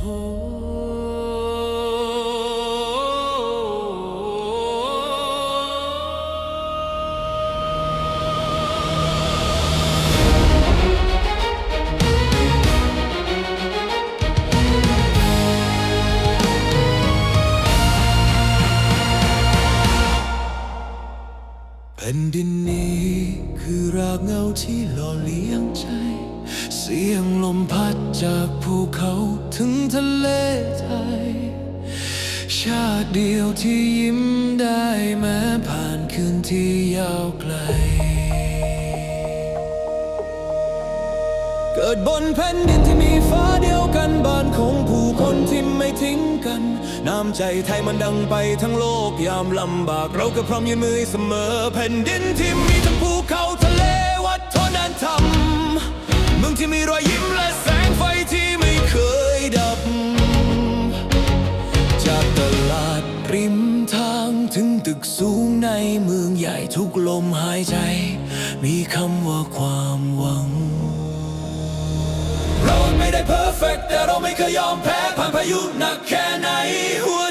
แผ่นดินนี้คือรากเงาที่หล่อเลี้ยงใจ สียงลมพัดจากภูเขาถึงทะเลไทย ชาติเดียวที่ยิ้มได้แม้ผ่านคืนที่ยาวไกล เกิดบนแผ่นดินที่มีฟ้าเดียวกันบ้านของผู้คนที่ไม่ทิ้งกัน น้ำใจไทยมันดังไปทั้งโลกยามลำบาก เราก็พร้อมยืนมือเสมอแผ่นดินที่ ที่มีรอยยิ้มและแสงไฟที่ไม่เคยดับ จากตลาดริมทางถึงตึกสูงในเมืองใหญ่ทุกลมหายใจ มีคำว่าความหวัง เราไม่ได้เพอร์เฟกแต่เราไม่เคยยอมแพ้ผ่านพายุหนักแค่ไหนหัว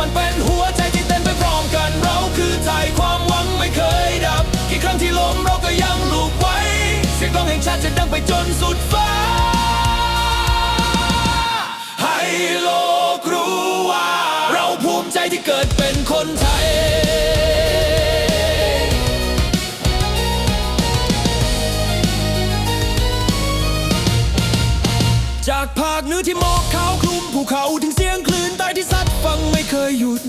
มันเป็นหัวใจที่เต้นไปพร้อมกัน เราคือไทยความหวังไม่เคยดับ กี่ครั้งที่ล้มเราก็ยังลุกไว้ เสียงกลองแห่งชาติจะดังไปจนสุดฟ้า ภาคเหนือที่หมอกขาวคลุมภูเขาถึงเสียงคลื่นใต้ที่ซัดฟังไม่เคยหยุด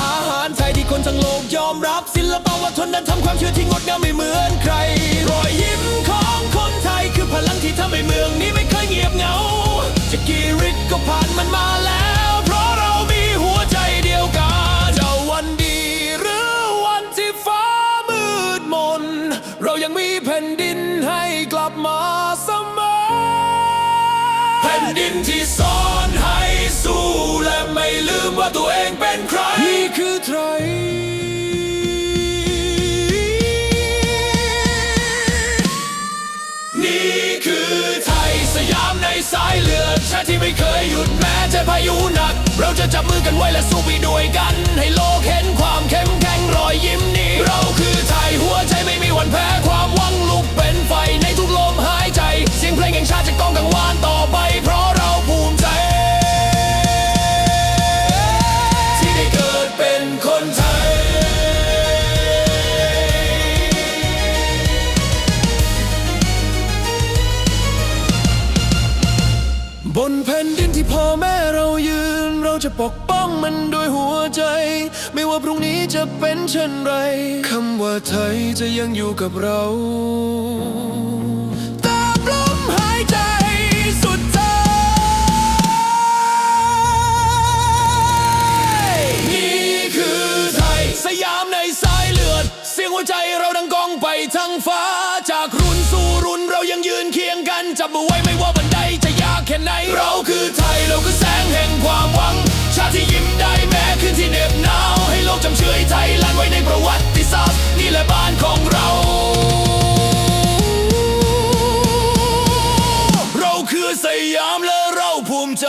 อาหารไทยที่คนทั้งโลกยอมรับศิลปะวัฒนธรรมความเชื่อที่งดงามไม่เหมือน นดินที่สอนให้สู้และไม่ลืมว่าตัวเองเป็นใคร นี่คือไทยนี่คือไทยสยามในสายเลือดชาติที่ไม่เคยหยุดแม้จะพายุหนัก เราจะจับมือกันไว้และสู้ไปด้วยกัน ให้โลกเห็นความเข้มแข็งรอยยิ้มนี้ เราคือไทยหัวใจไม่มีวันแพ้ ที่พ่อแม่เรายืน เราจะปกป้องมันด้วยหัวใจ ไม่ว่าพรุ่งนี้จะเป็นเช่นไรคำว่าไทยจะยังอยู่กับเราตาบลมหายใจสุดท้ายนี่คือไทยสยามในสายเลือดเสียงหัวใจเราดังกองไปทั้งฟ้า จากรุ่นสู่รุ่นเรายังยืนเคียงกัน จับมือไว้ไม่ และบ้านของเรา เราคือสยามและเราภูมิใจ